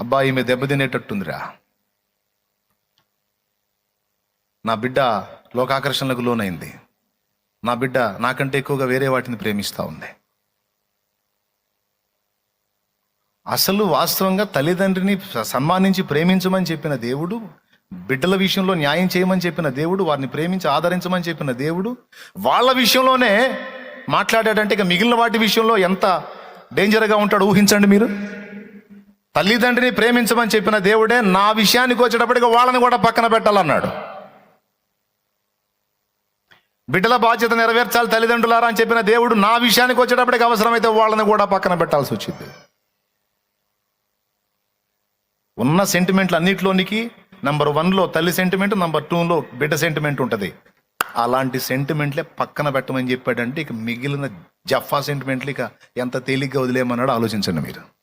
అబ్బా ఈమె దెబ్బతినేటట్టుందిరా. నా బిడ్డ లోకాకర్షణలకు లోనైంది. నా బిడ్డ నాకంటే ఎక్కువగా వేరే వాటిని ప్రేమిస్తూ ఉంది. అసలు వాస్తవంగా తల్లిదండ్రిని సన్మానించి ప్రేమించమని చెప్పిన దేవుడు బిడ్డల విషయంలో న్యాయం చేయమని చెప్పిన దేవుడు వారిని ప్రేమించి ఆదరించమని చెప్పిన దేవుడు వాళ్ళ విషయంలోనే మాట్లాడాడంటే ఇక మిగిలిన వాటి విషయంలో ఎంత డేంజర్గా ఉంటాడు ఊహించండి మీరు. తల్లిదండ్రిని ప్రేమించమని చెప్పిన దేవుడే నా విషయానికి వచ్చేటప్పటికి వాళ్ళని కూడా పక్కన పెట్టాలన్నాడు. బిడ్డల బాధ్యత నెరవేర్చాలి తల్లిదండ్రులారా అని చెప్పిన దేవుడు నా విషయానికి వచ్చేటప్పటికి అవసరమైతే వాళ్ళని కూడా పక్కన పెట్టాల్సి వచ్చింది. ఉన్న సెంటిమెంట్లు అన్నింటిలోనికి నంబర్ వన్లో తల్లి సెంటిమెంట్ నంబర్ టూలో బిడ్డ సెంటిమెంట్ ఉంటుంది. అలాంటి సెంటిమెంట్లే పక్కన పెట్టమని చెప్పాడంటే ఇక మిగిలిన జఫా సెంటిమెంట్లు ఇక ఎంత తేలిగ్గా వదిలేయమన్నాడో ఆలోచించండి మీరు.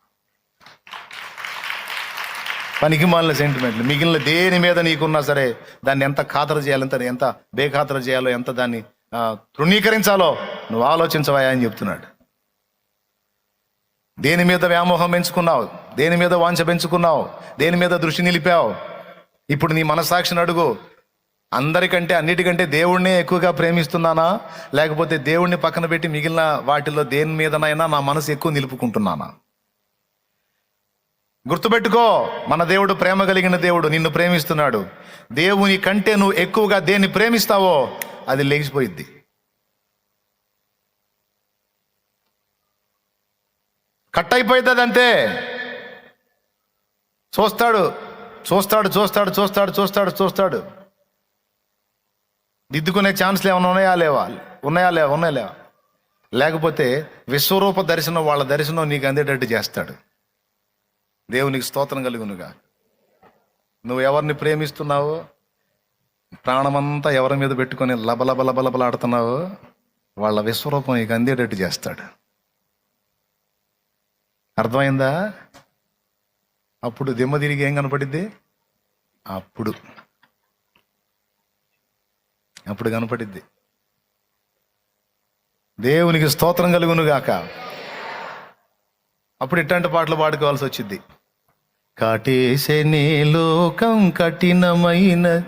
పనికిమాలిన సెంటిమెంట్లు మిగిలిన దేని మీద నీకున్నా సరే దాన్ని ఎంత ఖాతరు చేయాలో ఎంత ఎంత బేఖాతరు చేయాలో ఎంత దాన్ని తృణీకరించాలో నువ్వు ఆలోచించవయా అని చెప్తున్నాడు. దేని మీద వ్యామోహం పెంచుకున్నావు? దేని మీద వాంఛ పెంచుకున్నావు? దేని మీద దృష్టి నిలిపావు? ఇప్పుడు నీ మనసాక్షిని అడుగు. అందరికంటే అన్నిటికంటే దేవుణ్ణే ఎక్కువగా ప్రేమిస్తున్నానా? లేకపోతే దేవుణ్ణి పక్కన పెట్టి మిగిలిన వాటిలో దేని మీదనైనా నా మనసు ఎక్కువ నిలుపుకుంటున్నానా? గుర్తుపెట్టుకో మన దేవుడు ప్రేమ కలిగిన దేవుడు నిన్ను ప్రేమిస్తున్నాడు. దేవుని కంటే నువ్వు ఎక్కువగా దేన్ని ప్రేమిస్తావో అది లేచిపోయిద్ది. కట్ అయిపోయింది అంతే చూస్తాడు చూస్తాడు చూస్తాడు చూస్తాడు చూస్తాడు చూస్తాడు. దిద్దుకునే ఛాన్స్లు ఏమైనా ఉన్నాయా లేవా? ఉన్నాయా లేవా? ఉన్నాయా లేవా? లేకపోతే విశ్వరూప దర్శనం వాళ్ళ దర్శనం నీకు అందేటట్టు చేస్తాడు. దేవునికి స్తోత్రం కలుగునుగా. నువ్వు ఎవరిని ప్రేమిస్తున్నావు ప్రాణమంతా ఎవరి మీద పెట్టుకొని లబలబ లబలబలాడుతున్నావో వాళ్ళ విశ్వరూపం నీకు అందేటట్టు చేస్తాడు. అర్థమైందా? అప్పుడు దిమ్మ తిరిగి ఏం కనపడిద్ది? అప్పుడు. అప్పుడు కనపడిద్ది. దేవునికి స్తోత్రం కలుగునుగాక. అప్పుడు ఇట్లాంటి పాటలు పాడుకోవాల్సి వచ్చింది కాటేసే లోకం కఠినమైన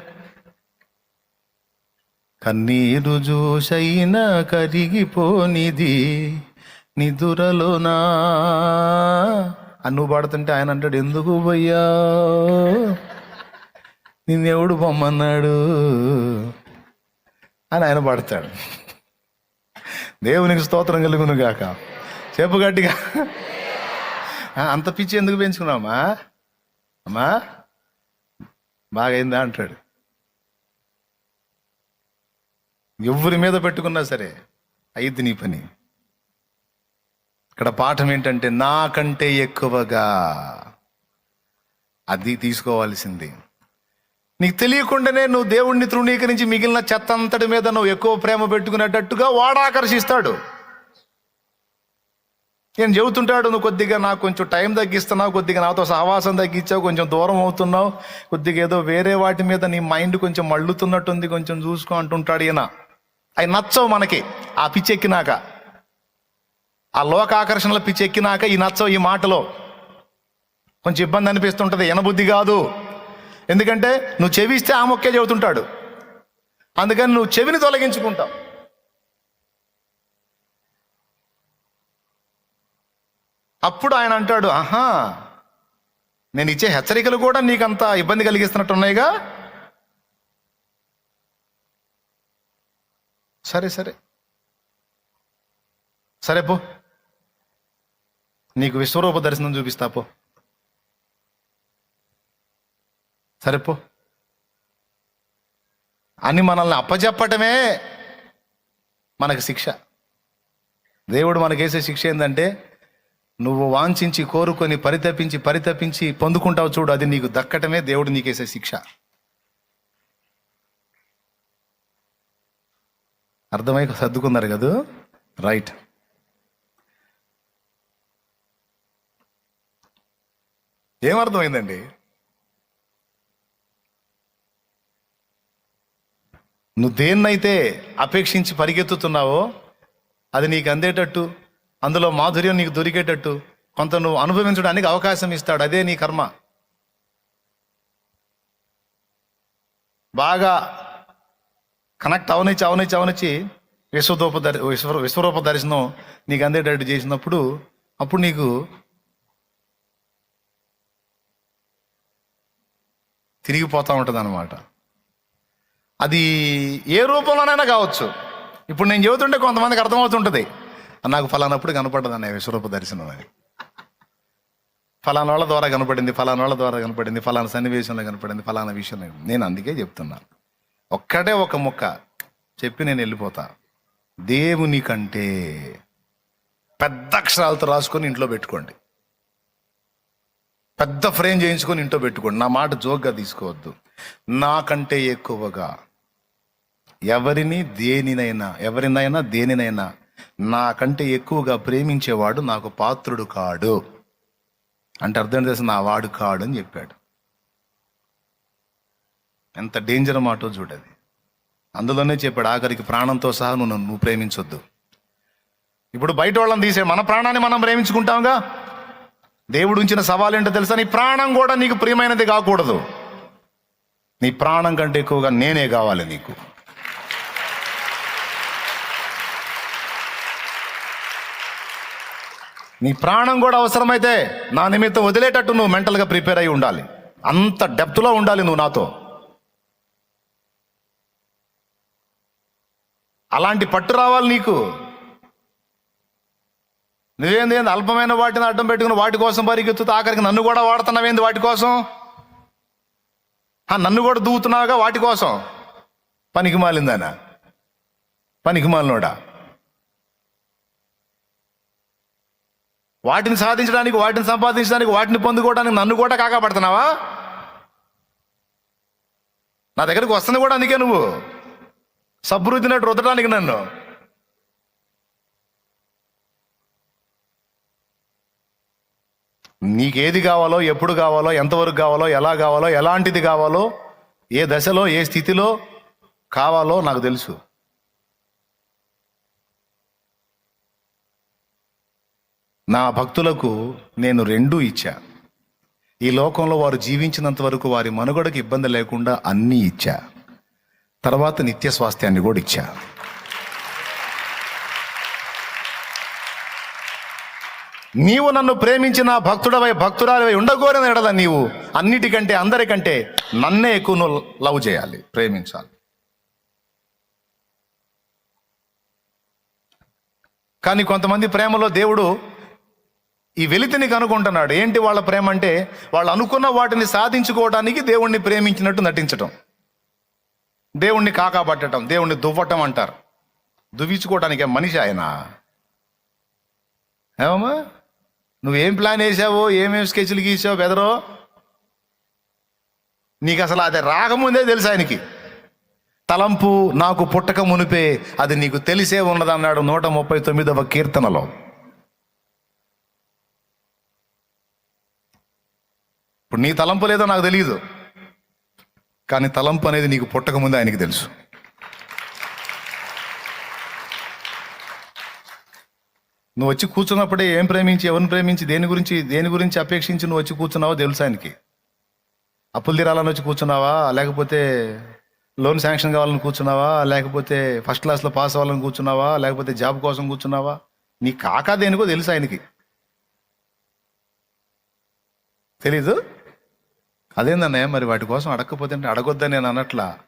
కన్నీరు జూసైనా కరిగిపోనిది నిదురలోనా? అని నువ్వు పాడుతుంటే ఆయన అంటాడు ఎందుకు పోయ్యా నిన్నెవడు పొమ్మన్నాడు? అని ఆయన పాడతాడు. దేవునికి స్తోత్రం కలుగును గాక. చెప్పు గట్టిగా. అంత పిచ్చి ఎందుకు పెంచుకున్నామా అమ్మా బాగైందా అంటాడు. ఎవరి మీద పెట్టుకున్నా సరే అయ్యిద్ది నీ పని. ఇక్కడ పాఠం ఏంటంటే నాకంటే ఎక్కువగా అది తీసుకోవాల్సింది. నీకు తెలియకుండానే నువ్వు దేవుణ్ణి తృణీకరించి మిగిలిన చెత్త అంతటి మీద నువ్వు ఎక్కువ ప్రేమ పెట్టుకునేటట్టుగా వాడు ఆకర్షిస్తాడు. నేను చెబుతుంటాడు నువ్వు కొద్దిగా నాకు కొంచెం టైం తగ్గిస్తున్నావు కొద్దిగా నాతో సహవాసం తగ్గించావు కొంచెం దూరం అవుతున్నావు కొద్దిగా ఏదో వేరే వాటి మీద నీ మైండ్ కొంచెం మళ్ళుతున్నట్టుంది కొంచెం చూసుకో అంటుంటాడు ఈయన. అవి నచ్చవు మనకి ఆ పిచ్చి ఎక్కినాక ఆ లోక ఆకర్షణల పిచ్చి ఎక్కినాక ఈ నచ్చవు ఈ మాటలో. కొంచెం ఇబ్బంది అనిపిస్తుంటుంది ఎనబుద్ధి కాదు. ఎందుకంటే నువ్వు చెవిస్తే ఆ మొక్కే చెబుతుంటాడు. అందుకని నువ్వు చెవిని తొలగించుకుంటావు. అప్పుడు ఆయన అంటాడు ఆహా నేను ఇచ్చే హెచ్చరికలు కూడా నీకంత ఇబ్బంది కలిగిస్తున్నట్టు ఉన్నాయిగా సరే సరే. సరే పో. నీకు విశ్వరూప దర్శనం చూపిస్తా పో. సరే పో. అని మనల్ని అప్పచెప్పటమే మనకు శిక్ష. దేవుడు మనకేసే శిక్ష ఏంటంటే నువ్వు వాంఛించి కోరుకొని పరితపించి పరితపించి పొందుకుంటావు చూడు అది నీకు దక్కటమే దేవుడు నీకేసే శిక్ష. అర్థమై సర్దుకున్నారు కదా? రైట్. ఏమర్థమైందండి? నువ్వు దేన్నైతే అపేక్షించి పరిగెత్తుతున్నావో అది నీకు అందేటట్టు అందులో మాధుర్యం నీకు దొరికేటట్టు కొంత నువ్వు అనుభవించడానికి అవకాశం ఇస్తాడు. అదే నీ కర్మ. బాగా కనెక్ట్ అవనిచ్చి అవనిచ్చి అవనిచ్చి విశ్వరూప దరి విశ్వ విశ్వరూప దర్శనం నీకు అందేటట్టు చేసినప్పుడు అప్పుడు నీకు తిరిగిపోతూ ఉంటుంది అనమాట అది ఏ రూపంలోనైనా కావచ్చు. ఇప్పుడు నేను చెబుతుంటే కొంతమందికి అర్థమవుతుంటుంది. నాకు ఫలానప్పుడు కనపడదు అనే విశ్వరూప దర్శనం అని. ఫలానా వాళ్ళ ద్వారా కనపడింది ఫలానా వాళ్ళ ద్వారా కనపడింది ఫలానా సన్నివేశంలో కనపడింది ఫలానా విషయంలో నేను అందుకే చెప్తున్నా. ఒక్కటే ఒక ముక్క చెప్పి నేను వెళ్ళిపోతా. దేవుని కంటే పెద్ద అక్షరాలతో రాసుకొని ఇంట్లో పెట్టుకోండి. పెద్ద ఫ్రేమ్ చేయించుకొని ఇంట్లో పెట్టుకోండి. నా మాట జోక్గా తీసుకోవద్దు. నాకంటే ఎక్కువగా ఎవరిని దేనినైనా ఎవరినైనా దేనినైనా నాకంటే ఎక్కువగా ప్రేమించేవాడు నాకు పాత్రుడు కాడు. అంటే అర్థం చేసి నా వాడు కాడు అని చెప్పాడు. ఎంత డేంజర్ మాటో చూడది. అందులోనే చెప్పాడు ఆఖరికి ప్రాణంతో సహా నువ్వు నన్ను నువ్వు ప్రేమించొద్దు. ఇప్పుడు బయట వాళ్ళని తీసే మన ప్రాణాన్ని మనం ప్రేమించుకుంటాంగా? దేవుడు ఉంచిన సవాల్ ఏంటో తెలుసా? నీ ప్రాణం కూడా నీకు ప్రియమైనది కాకూడదు. నీ ప్రాణం కంటే ఎక్కువగా నేనే కావాలి నీకు. నీ ప్రాణం కూడా అవసరమైతే నా నిమిత్తం వదిలేటట్టు నువ్వు మెంటల్గా ప్రిపేర్ అయి ఉండాలి. అంత డెప్త్లో ఉండాలి నువ్వు నాతో. అలాంటి పట్టు రావాలి నీకు. నువ్వేంది ఏంది? అల్పమైన వాటిని అడ్డం పెట్టుకుని వాటి కోసం పరిగెత్తుతూ ఆఖరికి నన్ను కూడా వాడుతున్నావేంది వాటి కోసం? నన్ను కూడా దూవుతున్నావుగా వాటి కోసం? పనికి మాలిందానా? పనికి మాలినోడా? వాటిని సాధించడానికి వాటిని సంపాదించడానికి వాటిని పొందుకోవడానికి నన్ను కూడా కాకపడుతున్నావా నా దగ్గరికి వస్తుంది కూడా అందుకే నువ్వు. సబ్బు రుద్దడానికి నన్ను. నీకేది కావాలో ఎప్పుడు కావాలో ఎంతవరకు కావాలో ఎలా కావాలో ఎలాంటిది కావాలో ఏ దశలో ఏ స్థితిలో కావాలో నాకు తెలుసు. నా భక్తులకు నేను రెండూ ఇచ్చా. ఈ లోకంలో వారు జీవించినంత వరకు వారి మనుగడకు ఇబ్బంది లేకుండా అన్నీ ఇచ్చా. తర్వాత నిత్య స్వాస్థ్యాన్ని కూడా ఇచ్చా. నీవు నన్ను ప్రేమించిన భక్తుడవై భక్తురాలివై ఉండగోరిన ఎడల నీవు అన్నిటికంటే అందరికంటే నన్నే ఎక్కువ నువ్వు లవ్ చేయాలి ప్రేమించాలి. కానీ కొంతమంది ప్రేమలో దేవుడు ఈ వెలితిని కనుక్కుంటున్నాడు ఏంటి వాళ్ళ ప్రేమ అంటే? వాళ్ళు అనుకున్న వాటిని సాధించుకోవడానికి దేవుణ్ణి ప్రేమించినట్టు నటించటం. దేవుణ్ణి కాకాపట్టడం దేవుణ్ణి దువ్వటం అంటారు. దువ్వించుకోవటానికే మనిషి ఆయన. ఏమమ్మా? నువ్వేం ప్లాన్ వేసావో? ఏమేం స్కెచ్లు గీసావు బెదరో? నీకు అసలు అది రాకముందే తెలుసు ఆయనకి. తలంపు నాకు పుట్టక మునిపే అది నీకు తెలిసే ఉన్నదన్నాడు నూట ముప్పై తొమ్మిదవ కీర్తనలో. ఇప్పుడు నీ తలంపు లేదో నాకు తెలియదు కానీ తలంపు అనేది నీకు పుట్టకముందే ఆయనకి తెలుసు. నువ్వు వచ్చి కూర్చున్నప్పుడే ఏం ప్రేమించి ఎవరిని ప్రేమించి దేని గురించి దేని గురించి అపేక్షించి నువ్వు వచ్చి కూర్చున్నావో తెలుసు ఆయనకి. అప్పులు తీరాలని వచ్చి కూర్చున్నావా? లేకపోతే లోన్ శాంక్షన్ కావాలని కూర్చున్నావా? లేకపోతే ఫస్ట్ క్లాస్లో పాస్ అవ్వాలని కూర్చున్నావా? లేకపోతే జాబ్ కోసం కూర్చున్నావా? నీ కాకా దేనికో తెలుసు ఆయనకి. తెలీదు? అదేందన్నయ్య మరి వాటి కోసం అడగకపోతే అంటే అడగొద్దని నేను అనట్లా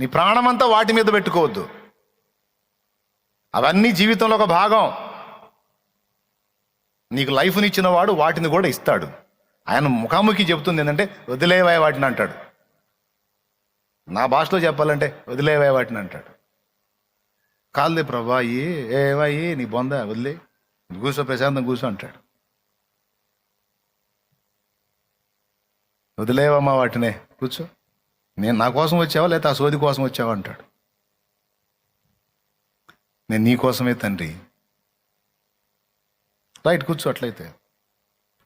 నీ ప్రాణమంతా వాటి మీద పెట్టుకోవద్దు. అవన్నీ జీవితంలో ఒక భాగం. నీకు లైఫ్నిచ్చిన వాడు వాటిని కూడా ఇస్తాడు. ఆయన ముఖాముఖి చెబుతుంది ఏంటంటే వదిలేవాయి వాటిని అంటాడు. నా భాషలో చెప్పాలంటే వదిలేవాయి వాటిని అంటాడు. కాల్దే ప్రభా ఏ ఏవాయి నీ బొంద వదిలే. కూర్చో ప్రశాంతం కూర్చో అంటాడు. వదిలేవమ్మా వాటినే కూర్చో. నేను నా కోసం వచ్చావా లేదా ఆ సోది కోసం వచ్చావా అంటాడు. నేను నీ కోసమే తండ్రి. రైట్ కూర్చో అట్లయితే.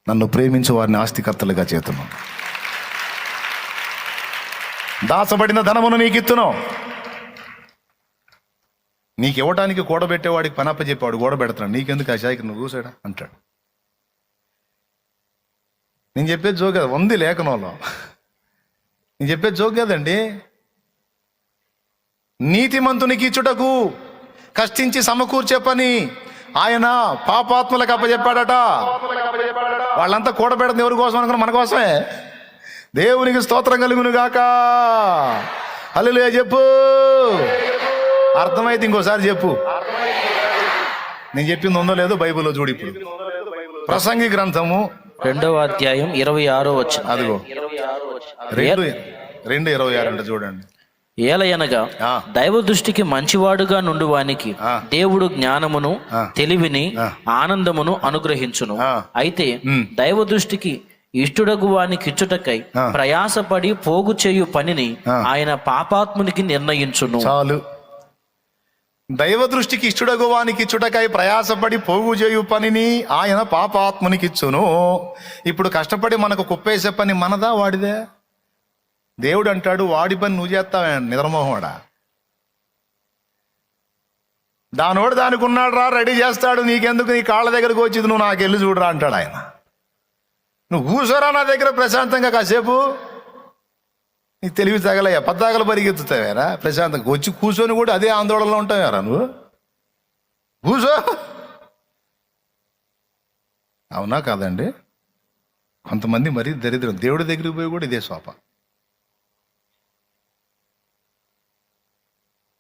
నన్ను ప్రేమించు వారిని ఆస్తికర్తలుగా చేతును. దాచబడిన ధనమును నీకు ఇత్తును నీకు ఇవ్వటానికి కూడబెట్టేవాడికి పనప్ప చెప్పాడు కూడబెడతాడు నీకెందుకు ఆ శాఖ నువ్వు కూసాడా అంటాడు. నేను చెప్పేది జోక్ కదా ఉంది లేఖనంలో. నేను చెప్పేది జోక్ కదండి. నీతిమంతునికి ఇచ్చుటకు కష్టించి సమకూర్చే పని ఆయన పాపాత్ములకు అప్పచెప్పాడట వాళ్ళంతా కూడబెడతాం ఎవరి కోసం అనుకున్నా? మన కోసమే. దేవునికి స్తోత్రం కలుగును గాక. హల్లెలూయా చెప్పు. అర్థమైతే ఇంకోసారి చెప్పు. నేను చెప్పింది ఉందో లేదో బైబిల్లో చూడు ఇప్పుడు. ప్రసంగి గ్రంథము రెండవ అధ్యాయం ఇరవై ఆరో వచ్చిన అదిగో రెండు రెండు ఇరవై ఆరు అంటే చూడండి ఏలయనగా. దైవ దృష్టికి మంచివాడుగా నుండి వానికి. దేవుడు జ్ఞానమును. తెలివిని. ఆనందమును అనుగ్రహించును. అయితే. దైవ దృష్టికి ఇష్టడగు వానికి ఇచ్చుటకై ఆ. ప్రయాసపడి పోగు చేయు పనిని. ఆయన పాపాత్మునికి నిర్ణయించును చాలు దైవ దృష్టికి ఇష్టడగువానికి వానికి ఇచ్చుటకై ప్రయాసపడి పోగు చేయు పనిని ఆయన పాపాత్మునికి ఇచ్చును ఇప్పుడు కష్టపడి మనకు కుప్పేసే పని మనదా వాడిదే? దేవుడు అంటాడు వాడి పని నువ్వు చేస్తావే నిద్రమోహవాడా దానోడు దానికి ఉన్నాడు రా రెడీ చేస్తాడు నీకెందుకు? నీ కాళ్ళ దగ్గరకు వచ్చింది నువ్వు నాకు వెళ్ళి చూడరా అంటాడు ఆయన. నువ్వు కూర్చోరా నా దగ్గర ప్రశాంతంగా కాసేపు? నీకు తెలివి తగలయ్యా పద్దాకలు పరిగెత్తుతావేరా? ప్రశాంతంగా వచ్చి కూర్చొని కూడా అదే ఆందోళనలో ఉంటావేరా నువ్వు? కూర్చో. అవునా కాదండి? కొంతమంది మరీ దరిద్రం. దేవుడి దగ్గరికి పోయి కూడా ఇదే శోప.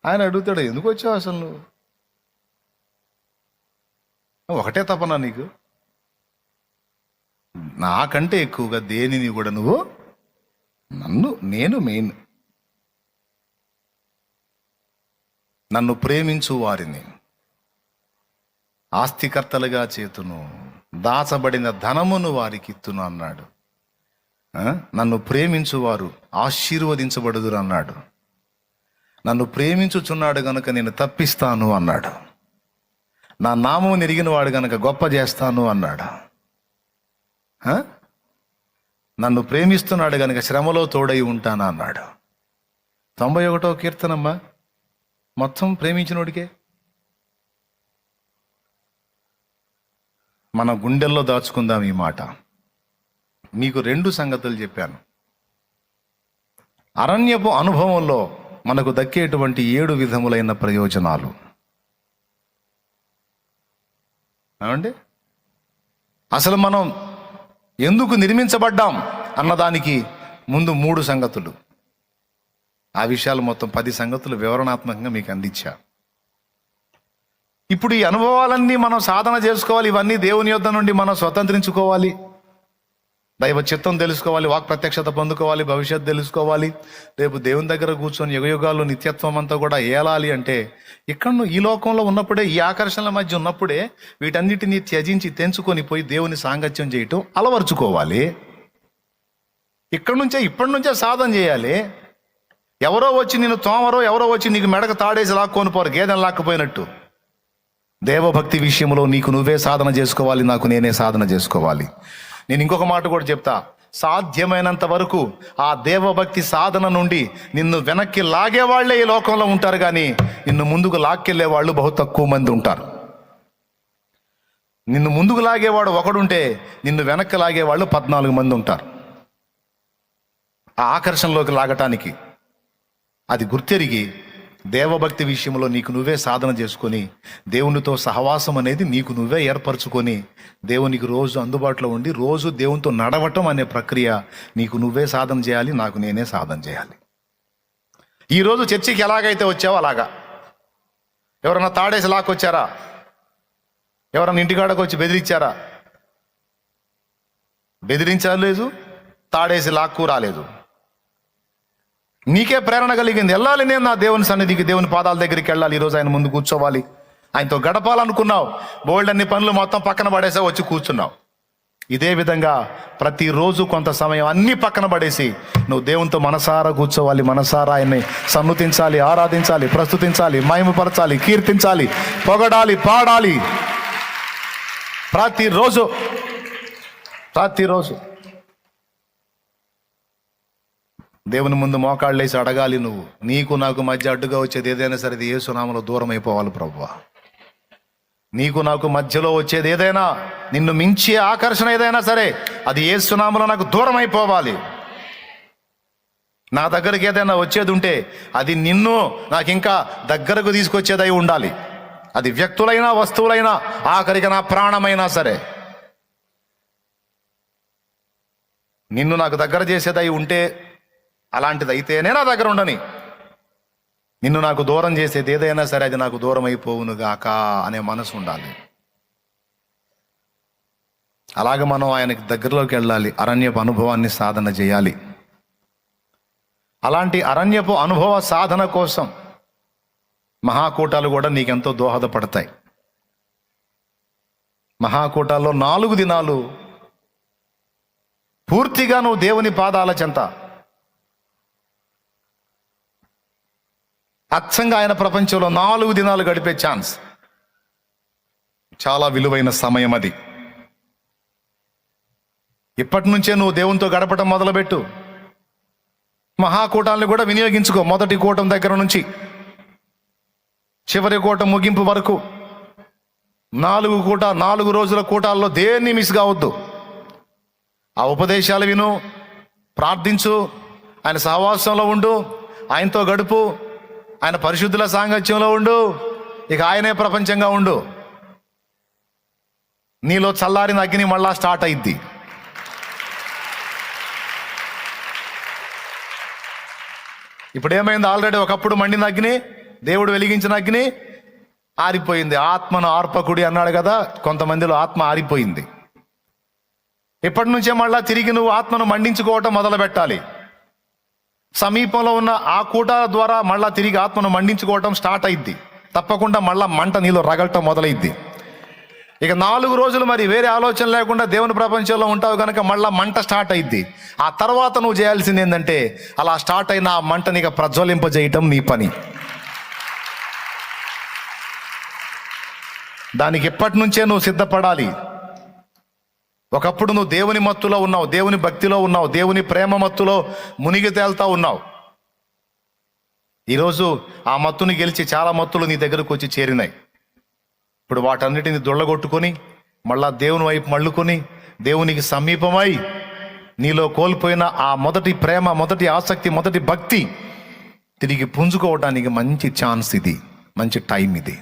ఆయన అడుగుతాడు ఎందుకు వచ్చావు అసలు నువ్వు ఒకటే తపన నీకు. నాకంటే ఎక్కువగా దేనిని కూడా నువ్వు నన్ను నేను మెయిన్. నన్ను ప్రేమించు వారిని. ఆస్తికర్తలుగా చేతును దాచబడిన ధనమును వారికి ఇత్తును అన్నాడు. ఆ? నన్ను ప్రేమించువారు ఆశీర్వదించబడుదురు అన్నాడు. నన్ను ప్రేమించుచున్నాడు గనుక నేను తప్పిస్తాను అన్నాడు. నా నామం నెరిగిన వాడు గనుక గొప్ప చేస్తాను అన్నాడు. నన్ను ప్రేమిస్తున్నాడు కనుక శ్రమలో తోడై ఉంటాను అన్నాడు. తొంభై ఒకటో కీర్తనమ్మా మొత్తం ప్రేమించినోడికే? మన గుండెల్లో దాచుకుందాం ఈ మాట. మీకు రెండు సంగతులు చెప్పాను. అరణ్యపు అనుభవంలో మనకు దక్కేటువంటి ఏడు విధములైన ప్రయోజనాలు. ఏమండి? అసలు మనం ఎందుకు నిర్మించబడ్డాం అన్నదానికి ముందు మూడు సంగతులు. ఆ విషయాలు మొత్తం పది సంగతులు వివరణాత్మకంగా మీకు అందించా. ఇప్పుడు ఈ అనుభవాలన్నీ మనం సాధన చేసుకోవాలి ఇవన్నీ దేవుని యొద్ధ నుండి మనం స్వతంత్రించుకోవాలి. దైవ చిత్తం తెలుసుకోవాలి వాక్ ప్రత్యక్షత పొందుకోవాలి భవిష్యత్ తెలుసుకోవాలి. రేపు దేవుని దగ్గర కూర్చొని యుగయుగాలు నిత్యత్వం అంతా కూడా ఏలాలి అంటే ఇక్కడ నువ్వు ఈ లోకంలో ఉన్నప్పుడే ఈ ఆకర్షణల మధ్య ఉన్నప్పుడే వీటన్నిటిని త్యజించి తెంచుకొని పోయి దేవుని సాంగత్యం చేయటం అలవరుచుకోవాలి. ఇక్కడి నుంచే ఇప్పటి నుంచే సాధన చేయాలి. ఎవరో వచ్చి నేను తోమరో ఎవరో వచ్చి నీకు మెడకు తాడేసి లాక్కొని పోరు గేదెని లాక్కపోయినట్టు. దేవభక్తి విషయంలో నీకు నువ్వే సాధన చేసుకోవాలి నాకు నేనే సాధన చేసుకోవాలి. నేను ఇంకొక మాట కూడా చెప్తా. సాధ్యమైనంత వరకు ఆ దేవభక్తి సాధన నుండి నిన్ను వెనక్కి లాగేవాళ్ళే ఈ లోకంలో ఉంటారు కానీ నిన్ను ముందుకు లాక్కెళ్ళే వాళ్ళు బహు తక్కువ మంది ఉంటారు. నిన్ను ముందుకు లాగేవాడు ఒకడుంటే నిన్ను వెనక్కి లాగేవాళ్ళు పద్నాలుగు మంది ఉంటారు. ఆ ఆకర్షణలోకి లాగటానికి అది గుర్తెరిగి దేవభక్తి విషయంలో నీకు నువ్వే సాధన చేసుకొని దేవునితో సహవాసం అనేది నీకు నువ్వే ఏర్పరచుకొని దేవునికి రోజు అందుబాటులో ఉండి రోజు దేవునితో నడవటం అనే ప్రక్రియ నీకు నువ్వే సాధన చేయాలి నాకు నేనే సాధన చేయాలి. ఈరోజు చర్చికి ఎలాగైతే వచ్చావో అలాగా. ఎవరన్నా తాడేసి లాక్కొచ్చారా? ఎవరన్నా ఇంటికాడకు వచ్చి బెదిరించారా? బెదిరించలేదు తాడేసి లాక్కు రాలేదు. నీకే ప్రేరణ కలిగింది. వెళ్ళాలి నేను నా దేవుని సన్నిధికి దేవుని పాదాల దగ్గరికి వెళ్ళాలి. ఈరోజు ఆయన ముందు కూర్చోవాలి. ఆయనతో గడపాలనుకున్నావు. బోల్డ్ అన్ని పనులు మొత్తం పక్కన పడేసా వచ్చి కూర్చున్నావు. ఇదే విధంగా ప్రతిరోజు కొంత సమయం అన్ని పక్కన పడేసి నువ్వు దేవునితో మనసారా కూర్చోవాలి. మనసారా ఆయన్ని సన్నుతించాలి ఆరాధించాలి ప్రస్తుతించాలి మహిమపరచాలి కీర్తించాలి పొగడాలి పాడాలి. ప్రతిరోజు ప్రతిరోజు. దేవుని ముందు మోకాళ్ళేసి అడగాలి నువ్వు. నీకు నాకు మధ్య అడ్డుగా వచ్చేది ఏదైనా సరే ఇది ఏసునామలో దూరం అయిపోవాలి ప్రభు నీకు నాకు మధ్యలో వచ్చేది ఏదైనా నిన్ను మించే ఆకర్షణ ఏదైనా సరే అది ఏసునామలో నాకు దూరం అయిపోవాలి నా దగ్గరికి ఏదైనా వచ్చేది ఉంటే అది నిన్ను నాకు ఇంకా దగ్గరకు తీసుకొచ్చేదై ఉండాలి. అది వ్యక్తులైనా వస్తువులైనా ఆఖరికి నా ప్రాణమైనా సరే. నిన్ను నాకు దగ్గర చేసేదై ఉంటే అలాంటిదైతేనే నా దగ్గర ఉండని నిన్ను నాకు దూరం చేసేది ఏదైనా సరే అది నాకు దూరం అయిపోవును గాక అనే మనసు ఉండాలి అలాగ మనం ఆయనకి దగ్గరలోకి వెళ్ళాలి అరణ్యపు అనుభవాన్ని సాధన చేయాలి. అలాంటి అరణ్యపు అనుభవ సాధన కోసం మహాకూటాలు కూడా నీకెంతో దోహదపడతాయి. మహాకూటాల్లో నాలుగు దినాలు పూర్తిగా నువ్వు దేవుని పాదాల చెంత అచ్చంగా ఆయన ప్రపంచంలో నాలుగు దినాలు గడిపే ఛాన్స్. చాలా విలువైన సమయం అది. ఇప్పటి నుంచే నువ్వు దేవునితో గడపటం మొదలుపెట్టు. మహాకూటాలను కూడా వినియోగించుకో మొదటి కూటం దగ్గర నుంచి. చివరి కూటం ముగింపు వరకు. నాలుగు కూట నాలుగు రోజుల కూటాల్లో దేన్ని మిస్ కావద్దు. ఆ ఉపదేశాలు విను ప్రార్థించు ఆయన సహవాసంలో ఉండు ఆయనతో గడుపు. ఆయన పరిశుద్ధుల సాంగత్యంలో ఉండు. ఇక ఆయనే ప్రపంచంగా ఉండు. నీలో చల్లారిన అగ్ని మళ్ళా స్టార్ట్ అయింది ఇప్పుడు ఏమైంది ఆల్రెడీ ఒకప్పుడు మండిన అగ్ని దేవుడు వెలిగించిన అగ్ని ఆరిపోయింది. ఆత్మను ఆర్పకుడి అన్నాడు కదా కొంతమందిలో ఆత్మ ఆరిపోయింది. ఇప్పటి నుంచే మళ్ళా తిరిగి నువ్వు ఆత్మను మండించుకోవటం మొదలు పెట్టాలి సమీపంలో ఉన్న ఆ కూటాల ద్వారా మళ్ళా తిరిగి ఆత్మను మండించుకోవటం స్టార్ట్ అయింది. తప్పకుండా మళ్ళా మంట నీలో రగలటం మొదలైద్ది ఇక నాలుగు రోజులు మరి వేరే ఆలోచన లేకుండా దేవుని ప్రపంచంలో ఉంటావు కనుక మళ్ళా మంట స్టార్ట్ అయింది. ఆ తర్వాత నువ్వు చేయాల్సింది ఏంటంటే అలా స్టార్ట్ అయిన ఆ మంటని ఇక ప్రజ్వలింపజేయటం నీ పని. దానికి ఎప్పటి నుంచే నువ్వు సిద్ధపడాలి? ఒకప్పుడు నువ్వు దేవుని మత్తులో ఉన్నావు దేవుని భక్తిలో ఉన్నావు దేవుని ప్రేమ మత్తులో మునిగి తేల్తా ఉన్నావు. ఈరోజు ఆ మత్తుని గెలిచి చాలా మత్తులు నీ దగ్గరకు వచ్చి చేరినాయి. ఇప్పుడు వాటన్నిటిని దొళ్ళగొట్టుకొని మళ్ళా దేవుని వైపు మళ్ళుకొని దేవునికి సమీపమై నీలో కోల్పోయిన ఆ మొదటి ప్రేమ మొదటి ఆసక్తి మొదటి భక్తి తిరిగి పుంజుకోవడానికి మంచి ఛాన్స్ ఇది మంచి టైం ఇది.